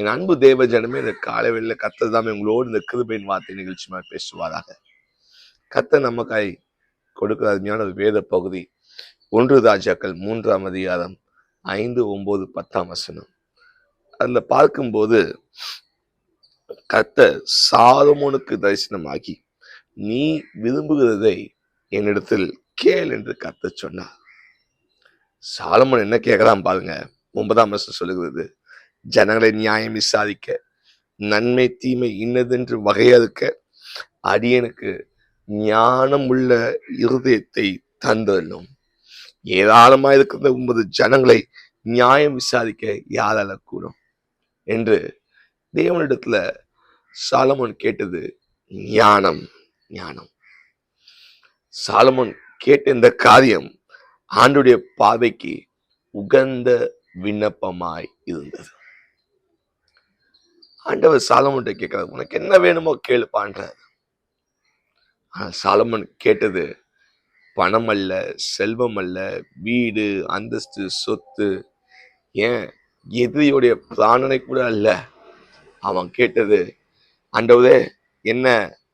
என் அன்பு தேவ ஜனமே இந்த காலவெளியில் வெளில கத்தர் தாமே உங்களோடு இந்த கிருபையின் வார்த்தை நிகழ்ச்சி மாதிரி பேசுவாராக. கத்த நமக்காய் கொடுக்கிற அருமையான ஒரு வேத பகுதி. ஒன்று ராஜாக்கள் மூன்றாம் அதிகாரம் ஐந்து ஒன்பது பத்தாம் வசனம். அதில் பார்க்கும்போது கத்த சாலமோனுக்கு தரிசனமாகி நீ விரும்புகிறதை என்னிடத்தில் கேள் என்று கத்த சொன்னார். சாலமோன் என்ன கேட்கலாம் பாருங்க. ஒன்பதாம் வருஷம் சொல்லுகிறது. ஜனங்களை நியாயம் விசாரிக்க நன்மை தீமை இன்னதென்று வகையறுக்க அடியனுக்கு ஞானம் உள்ள இருதயத்தை தந்தள்ளும் ஏராளமாக இருக்கிற உமது ஜனங்களை நியாயம் விசாரிக்க யாரால கூடும்? என்று தேவனிடத்துல சாலமோன் கேட்டது ஞானம் ஞானம். சாலமோன் கேட்ட இந்த காரியம் ஆண்டுடைய பார்வைக்கு உகந்த விண்ணப்பமாய் இருந்தது. ஆண்டவர் சாலமோன்ட்ட கேட்கிறார் உனக்கு என்ன வேணுமோ கேளுப்பான்றார் ஆனால் சாலமன் கேட்டது பணம் அல்ல செல்வம் அல்ல வீடு அந்தஸ்து சொத்து. ஏன்? எதிரியுடைய பிராணனை கூட அல்ல. அவன் கேட்டது ஆண்டவரே என்ன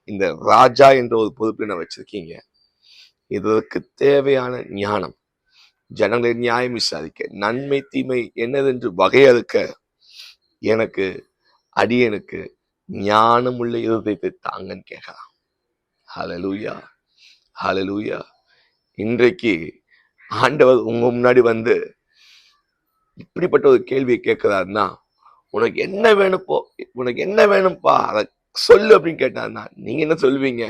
இந்த ராஜா என்ற ஒரு பொறுப்பினை வச்சிருக்கீங்க? இதற்கு தேவையான ஞானம் ஜனங்களை நியாயம் விசாரிக்க நன்மை தீமை என்னதென்று வகையறுக்க எனக்கு அடியனுக்கு ஞானம் உள்ள இருதயத்தை தாங்கன்னு கேட்கலாம் ஹலலூயா ஹலலூயா இன்றைக்கு ஆண்டவர் உங்க முன்னாடி வந்து இப்படிப்பட்ட ஒரு கேள்வியை கேட்கிறாருன்னா உனக்கு என்ன வேணுப்போ உனக்கு என்ன வேணும்ப்பா அதை சொல்லு அப்படின்னு கேட்டாருன்னா நீங்க என்ன சொல்லுவீங்க?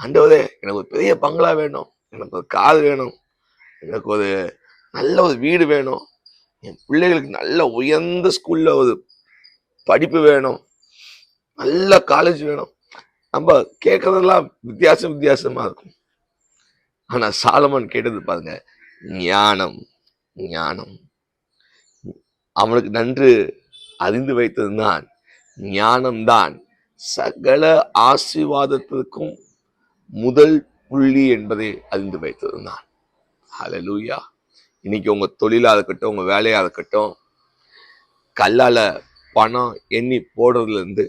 ஆண்டவரே எனக்கு ஒரு பெரிய பங்களா வேணும் எனக்கு ஒரு கார் வேணும் எனக்கு ஒரு நல்ல ஒரு வீடு வேணும் என் பிள்ளைகளுக்கு நல்ல உயர்ந்த ஸ்கூல்ல ஒரு படிப்பு வேணும். நல்ல காலேஜ் வேணும். நம்ம கேட்கறதெல்லாம் வித்தியாசம் வித்தியாசமா இருக்கும். ஆனா சாலமன் கேட்டது பாருங்க ஞானம் ஞானம். அவனுக்கு நன்று அறிந்து வைத்ததுதான் ஞானம்தான். சகல ஆசீர்வாதத்திற்கும் முதல் புள்ளி என்பதை அறிந்து வைத்ததுதான். ஹலலூயா இன்னைக்கு உங்க தொழிலா இருக்கட்டும் உங்க வேலையா இருக்கட்டும் கல்லால பணம் எண்ணி போடுறதுலேருந்து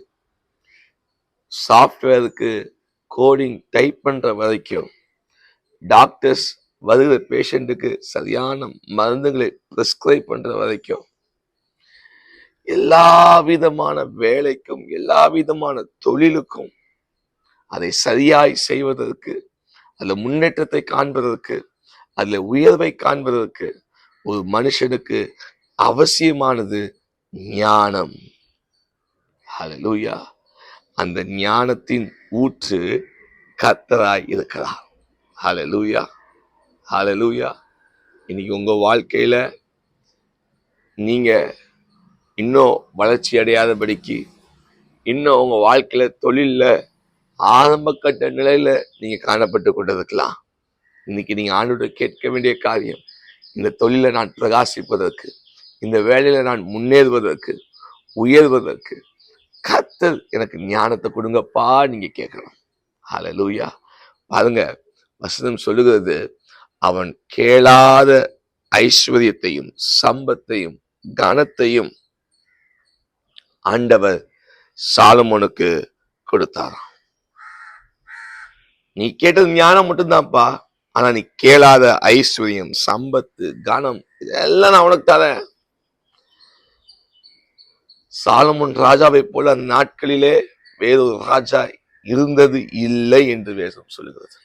சாஃப்ட்வேருக்கு கோடிங் டைப் பண்ணுற வரைக்கும் டாக்டர்ஸ் வருகிற பேஷண்ட்டுக்கு சரியான மருந்துகளை ப்ரிஸ்கிரைப் பண்ற வரைக்கும் எல்லா விதமான வேலைக்கும் எல்லா விதமான தொழிலுக்கும் அதை சரியாய் செய்வதற்கு அதில் முன்னேற்றத்தை காண்பதற்கு அதில் உயர்வை காண்பதற்கு ஒரு மனுஷனுக்கு அவசியமானது ஞானம். ஹலலூயா அந்த ஞானத்தின் ஊற்று கத்தராய் இருக்கிறார். ஹலலூயா ஹலலூயா இன்னைக்கு உங்கள் வாழ்க்கையில நீங்கள் இன்னும் வளர்ச்சி அடையாதபடிக்கு இன்னும் உங்க வாழ்க்கையில தொழில்ல ஆரம்ப கட்ட நீங்கள் காணப்பட்டு கொண்டிருக்கலாம். இன்னைக்கு நீங்கள் ஆண்டோட கேட்க வேண்டிய காரியம் இந்த தொழிலை நான் பிரகாசிப்பதற்கு. இந்த வேலையில நான் முன்னேறுவதற்கு உயர்வதற்கு கத்தல் எனக்கு ஞானத்தை கொடுங்கப்பா நீங்க கேட்கணும் அலலூயா பாருங்க வசனம் சொல்லுகிறது அவன் கேளாத ஐஸ்வர்யத்தையும் சம்பத்தையும் கனத்தையும் ஆண்டவர் சாலமோனுக்கு கொடுத்தாராம். நீ கேட்டது ஞானம் மட்டும்தான்ப்பா ஆனா நீ கேளாத ஐஸ்வர்யம் சம்பத்து கனம் இதெல்லாம் நான் உனக்கு தரேன். சாலமுன் ராஜாவை போல அந்த நாட்களிலே வேறொரு ராஜா இருந்தது இல்லை என்று வேதம் சொல்கிறது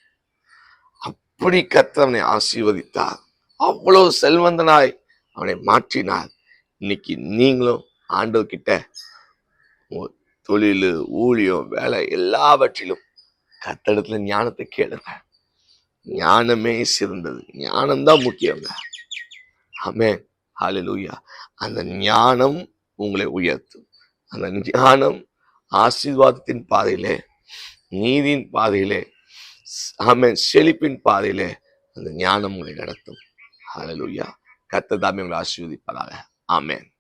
அப்படி கத்தவனை ஆசீர்வதித்தார். அவ்வளவு செல்வந்தனாய் அவனை மாற்றினார். இன்னைக்கு நீங்களும் ஆண்டவர்கிட்ட உங்க தொழில் ஊழியம் வேலை எல்லாவற்றிலும் கத்தடத்துல ஞானத்தை கேளுங்க. ஞானமே சிறந்தது. ஞானம்தான் முக்கியங்க. ஆமே ஹாலிலூயா அந்த ஞானம் உங்களை உயர்த்தும். அந்த ஞானம் ஆசீர்வாதத்தின் பாதையிலே நீதியின் பாதையிலே ஆமென் செழிப்பின் பாதையிலே அந்த ஞானம் உங்களை நடத்தும். ஹalleluya கர்த்தர் தாமே உங்களை ஆசீர்வதிப்பதாக ஆமேன்.